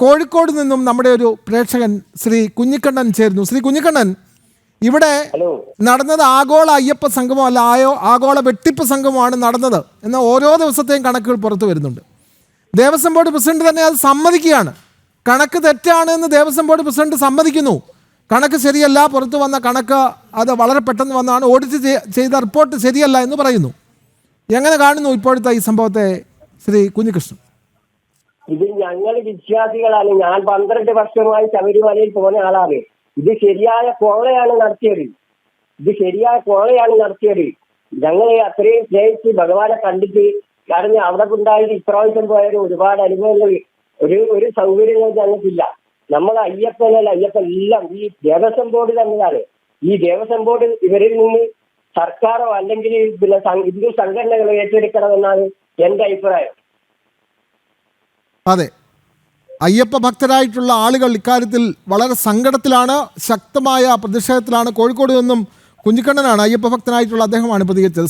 കോഴിക്കോട് നിന്നും നമ്മുടെ ഒരു പ്രേക്ഷകൻ ശ്രീ കുഞ്ഞിക്കണ്ണൻ ചേരുന്നു. ശ്രീ കുഞ്ഞിക്കണ്ണൻ ഇവിടെ നടന്നത് ആഗോള അയ്യപ്പ സംഘമോ അല്ല ആയോ ആഗോള വെട്ടിപ്പ് സംഗമമാണ് നടന്നത് എന്ന ഓരോ ദിവസത്തെയും കണക്കുകൾ പുറത്തു വരുന്നുണ്ട്. ദേവസ്വം ബോർഡ് പ്രസിഡന്റ് തന്നെ അത് സമ്മതിക്കുകയാണ്. കണക്ക് തെറ്റാണ് എന്ന് ദേവസ്വം ബോർഡ് പ്രസിഡന്റ് സമ്മതിക്കുന്നു. കണക്ക് ശരിയല്ല പുറത്തു വന്ന കണക്ക് അത് വളരെ പെട്ടെന്ന് വന്നാണ് ഓഡിറ്റ് ചെയ്ത റിപ്പോർട്ട് ശരിയല്ല എന്ന് പറയുന്നു. എങ്ങനെ കാണുന്നു ഇപ്പോഴത്തെ ഈ സംഭവത്തെ ശ്രീ കുഞ്ഞികൃഷ്ണൻ? ഇത് ഞങ്ങൾ വിശ്വാസികളാണ് ഞാൻ പന്ത്രണ്ട് വർഷമായി ശബരിമലയിൽ പോകുന്ന ആളാണ്. ഇത് ശരിയായ കോളയാണ് നടത്തിയത്. ഇത് ശരിയായ കോളയാണ് നടത്തിയത്. ഞങ്ങളെ അത്രയും സ്നേഹിച്ച് ഭഗവാനെ കണ്ടിട്ട് കാരണം അവിടെ ഉണ്ടായത് ഇപ്രാവശ്യം പോയാലും ഒരുപാട് അനുഭവങ്ങൾ ഒരു ഒരു സൗകര്യങ്ങൾ ഞങ്ങൾക്കില്ല. നമ്മൾ അയ്യപ്പനല്ല അയ്യപ്പൻ എല്ലാം ഈ ദേവസ്വം ബോർഡ് തന്നെയാണ്. ഈ ദേവസ്വം ബോർഡ് ഇവരിൽ നിന്ന് സർക്കാരോ അല്ലെങ്കിൽ പിന്നെ ഹിന്ദു സംഘടനകൾ ഏറ്റെടുക്കണമെന്നാണ് എന്റെ അഭിപ്രായം. അതെ. അയ്യപ്പ ഭക്തരായിട്ടുള്ള ആളുകൾ ഇക്കാര്യത്തിൽ വളരെ സങ്കടത്തിലാണ് ശക്തമായ പ്രതിഷേധത്തിലാണ് കോഴിക്കോട് നിന്നും കുഞ്ഞിക്കണ്ണനാണ് അയ്യപ്പ ഭക്തനായിട്ടുള്ള അദ്ദേഹമാണ് പ്രതികരിച്ചത്.